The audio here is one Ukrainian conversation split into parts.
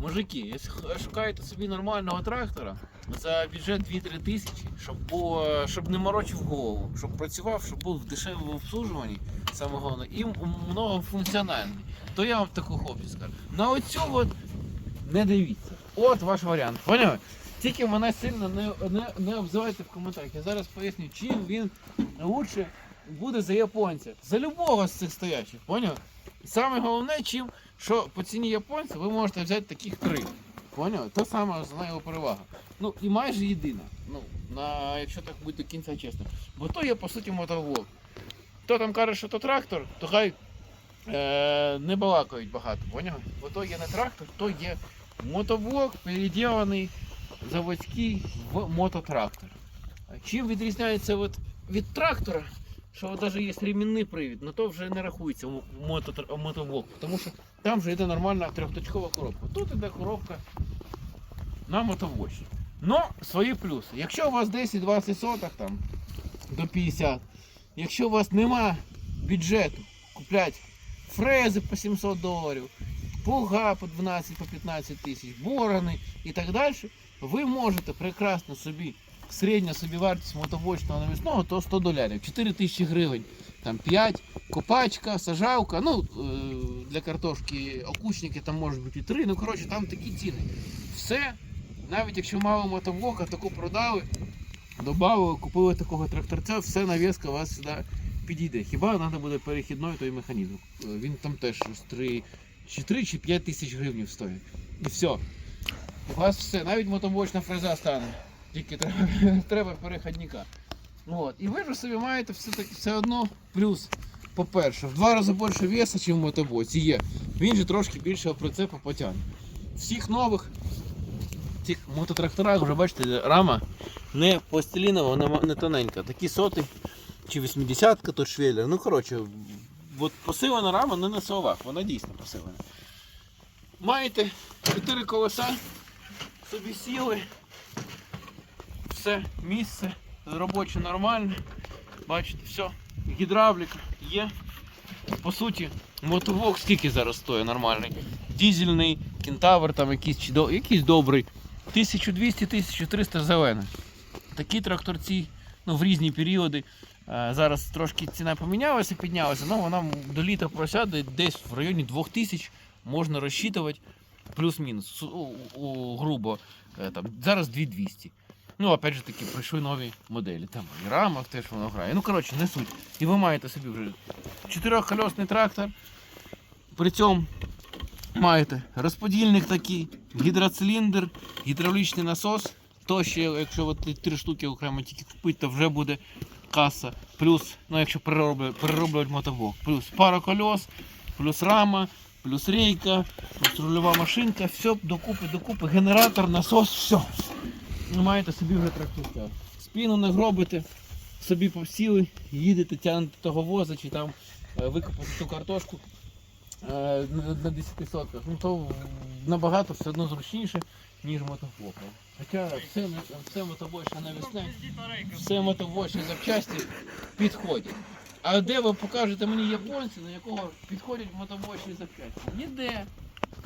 Мужики, якщо шукаєте собі нормального трактора за бюджет 2-3 тисячі, щоб, було, щоб не морочив голову, щоб працював, щоб був в дешевому обслужуванні, саме головне, і многофункціональний, то я вам таку хлопці скажу. На оцю от не дивіться. От ваш варіант. Поняли? Тільки мене сильно не, не, не обзивайте в коментарях. Я зараз поясню, чим він лучше буде за японця. За любого з цих стоячих, поняв? Саме головне, чим, що по ціні японця ви можете взяти таких три. Поняв? То саме основна його перевага. Ну і майже єдина. Ну, на, якщо так бути до кінця чесно. Бо то є по суті мотовлок. Хто там каже, що то трактор, то хай е, не балакають багато, поняв? Бо то є не трактор, то є мотоблок, переділений заводський в мототрактор. Чим відрізняється от від трактора, що навіть є ремінний привід, але то вже не рахується мотоблок, тому що там вже йде нормальна трьохточкова коробка. Тут йде коробка на мотовочі. Ну, свої плюси. Якщо у вас 10-20 соток там до 50, якщо у вас нема бюджету купляти фрези по 700 доларів, плуга по 12 по 15 тисяч, борони і так далі, ви можете прекрасно собі середня собівартість мотобочного навісного то 100 доларів, 4 тисячі гривень, там 5, копачка, сажалка, ну е, для картошки окучники там можуть бути і 3, ну коротше там такі ціни. Все, навіть якщо мало мотоблока, таку продали, додали, купили такого тракторця, все навіска у вас сюди підійде. Хіба треба буде перехідний той механізм. Е, Він там теж 3, чи 3 чи 5 тисяч гривень стоїть. І все. У вас все, навіть мотобочна фреза стане. Тільки треба, треба переходника. От. І ви ж собі маєте все, таки, все одно плюс. По-перше, в два рази більше веса, ніж в мотобоці є. Він же трошки більшого прицепу потягне. Всіх нових цих мототракторах вже бачите, рама не пластилінова, вона не тоненька. Такі соти чи 80-ка, то швеллер. Ну коротше, от посилена рама не на словах, вона дійсно посилена. Маєте 4 колеса, собі сіли, все, місце робоче нормальне. Бачите, все, гідравліка є. По суті, мотовок скільки зараз стоїть нормальний. Дізельний, кентавр там якийсь, чи до- якийсь добрий. 1200-1300 зелене. Такі тракторці ну, в різні періоди. Е, Зараз трошки ціна помінялася, піднялася, але вона до літа просяде десь в районі 2000 можна розчитувати плюс-мінус, грубо. Е, Там, зараз 2200. Ну, опять же таки, прийшли нові моделі. Там і рамах теж воно грає. Ну, коротше, не суть. І ви маєте собі вже чотирьохкольосний трактор. При цьому маєте розподільник такий, гідроциліндр, гідравлічний насос. То ще, якщо от три штуки окремо тільки купити, то вже буде каса. Плюс, ну якщо перероблювати, мотоблок, плюс пара колес, плюс рама, плюс рейка, плюс рульова машинка, все докупи, докупи, генератор, насос, все. Ви маєте собі вже трактор. Спіну не гробите, собі посіли, їдете, тягнете того воза чи там е, викопати ту картошку е, на на 10 сотках. Ну то набагато все одно зручніше, ніж мотофлопом. Хоча все, на- все мотобочне навісне, все мотобочні запчасті підходять. А де ви покажете мені японці, на якого підходять мотобочні запчасті? Ніде.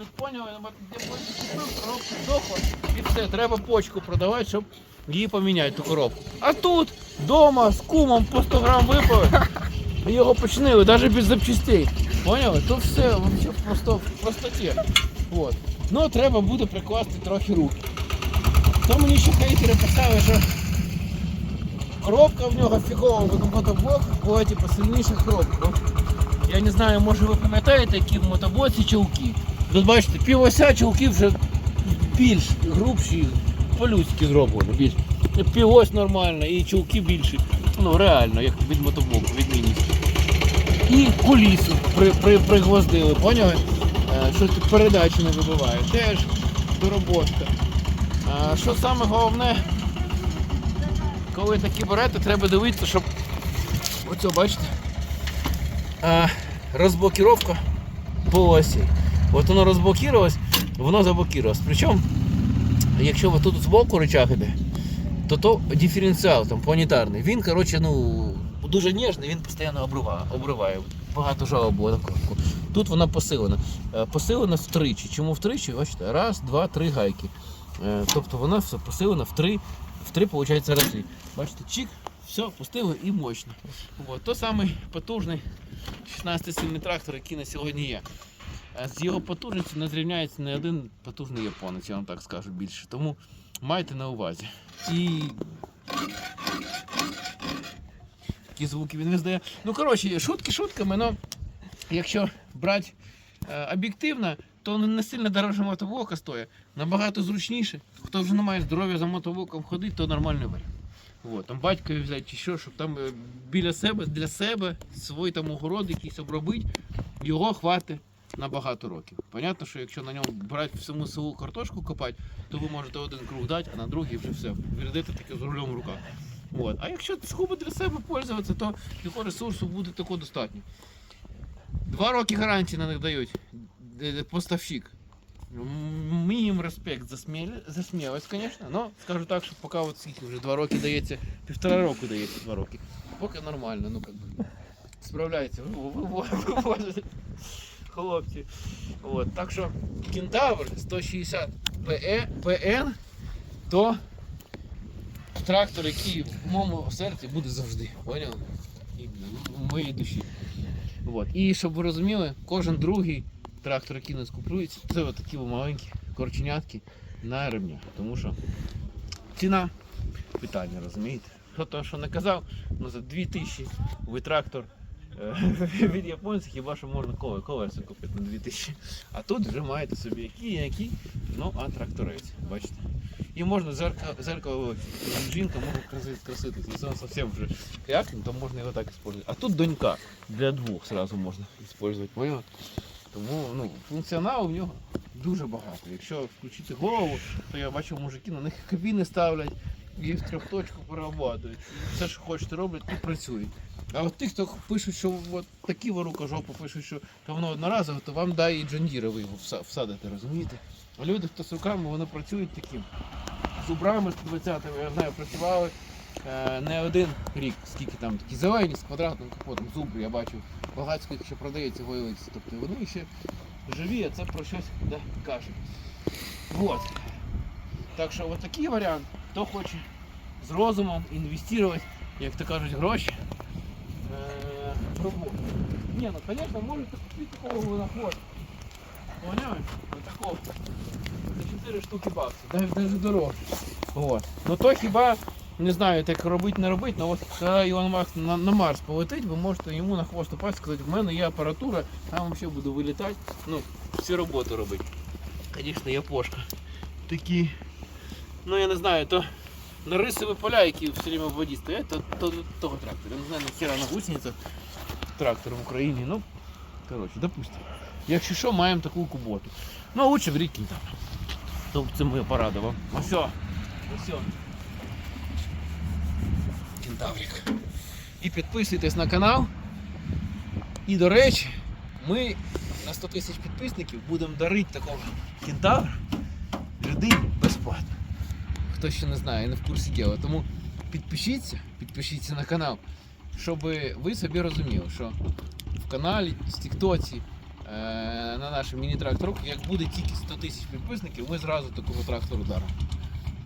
Тут поняли, де почку купив, коробку здохла і все, треба почку продавати, щоб її поміняти ту коробку. А тут вдома з кумом по 100 грам випили, і його починили, навіть без запчастей. Поняли? То все вообще просто в простоті. От. Ну треба буде прикласти трохи руки. То мені ще хейтери писали, що коробка в нього фігова мотоблок, була типу сильніша коробка. Я не знаю, може ви пам'ятаєте, які в мотоблоці чулки. Тут бачите, півося чулки вже більш грубші, по-людськи зроблені. Більш. Півось нормально і чулки більші. Ну реально, як від мотоблоку, відмінність. І кулісу при, при, пригвоздили, поняли? Е, Що тут передачі не вибиває. Теж дороботка. А, що саме головне, коли такі берете, треба дивитися, щоб оце бачите. А, розблокіровка по осі. От воно розблокувалось, воно заблокувалось. Причому, якщо ви тут збоку рычаг іде, то то диференціал там планетарний. Він, коротше, ну, дуже ніжний, він постійно обриває. обриває. багато жалоб було на коробку. Тут вона посилена. Е, Посилена втричі. Чому втричі? Бачите, раз, два, три гайки. Е, Тобто вона все посилена в три, в три, виходить, рази. Бачите, чик, все, пустили і мощно. От, то самий потужний 16-сильний трактор, який на сьогодні є. Е, З його потужністю не зрівняється не один потужний японець, я вам так скажу більше. Тому майте на увазі. І які звуки він виздає. Ну, коротше, шутки шутками, але якщо брати е, об'єктивно, то не не сильно дороже мотовока стоїть, набагато зручніше. Хто вже не має здоров'я за мотовоком ходити, то нормальний варіант. От, там батькові взяти чи що, щоб там е, біля себе, для себе свій там огород якийсь обробити, його хватить на багато років. Понятно, що якщо на ньому брати всьому селу картошку копати, то ви можете один круг дати, а на другий вже все. Вірдите таке з рулем в руках. От. А якщо сугубо для себе пользуватися, то його ресурсу буде такого достатньо. Два роки гарантії на них дають поставщик. Мінімум респект за, смілость, звісно. Но скажу так, що поки от скільки вже два роки дається, півтора року дається два роки. Поки нормально, ну как би. Справляється, ви- ви- ви- вивозять хлопці. От. Так що кентавр 160 PE, PN, то трактор, який в моєму серці буде завжди. Поняв? І в моїй душі. От. І щоб ви розуміли, кожен другий трактор, який нас купується, це такі маленькі корченятки на ремнях. Тому що ціна питання, розумієте? Хто то, що не казав, ну за 2000 ви трактор е, від японців хіба що можна колеса купити на 2000. А тут вже маєте собі які, які, ну а тракторець, бачите. І можна зеркало, зеркало жінка може краси- краситися. Якщо він зовсім вже крякне, то можна його так використовувати. А тут донька для двох сразу можна використовувати. Тому ну, функціоналу в нього дуже багато. Якщо включити голову, то я бачив мужики на них кабіни ставлять і в трьохточку перерабатують. Все, що хочете, роблять і працюють. А от ті, хто пишуть, що от такі ворукожопи пишуть, що воно одноразове, то вам дай і джандіра ви його всадите, розумієте? А люди, хто з руками, вони працюють таким. З убрами з 20-го, я знаю, працювали е, не один рік, скільки там такі зелені з квадратним капотом, зубри, я бачив, багато ще продається войлиці. Тобто вони ще живі, а це про щось да, каже. Вот. Так що от такий варіант, хто хоче з розумом інвестувати, як то кажуть, гроші. Е, пробуй. Ні, ну звісно, можете купити такого винаходу. Поняєш? Вот такого. За 4 штуки баксів, навіть навіть дорого. Вот. Ну то хіба, не знаю, так робити, не робити, але от коли Ілон Маск на, на Марс полетить, ви можете йому на хвост упасть, сказати, в мене є апаратура, там взагалі буду вилітати, ну, всі роботи робити. Звісно, я пошка. Такі, ну я не знаю, то на рисові поля, які все время в воді стоять, то, то, то того трактора. Я не знаю, нахера на гусеницях трактор в Україні. Ну, коротше, допустимо. Якщо що, маємо таку куботу. Ну, а лучше в рік там. То це моє порадував. Ну все. Ну все. Кентаврик. І підписуйтесь на канал. І до речі, ми на 100 тисяч підписників будемо дарити такого кентавра людині безплатно. Хто ще не знає, не в курсі діла. Тому підпишіться, підпишіться на канал, щоб ви собі розуміли, що в каналі, в Тіктоці, е, на нашому міні-трактору, як буде тільки 100 тисяч підписників, ми зразу такого трактору даримо.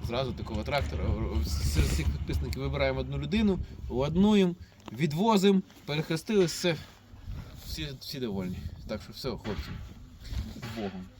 Зразу такого трактора. Серед цих підписників вибираємо одну людину, ладнуємо, відвозимо, перехрестили, все. Всі, всі довольні. Так що все, хлопці. З Богом.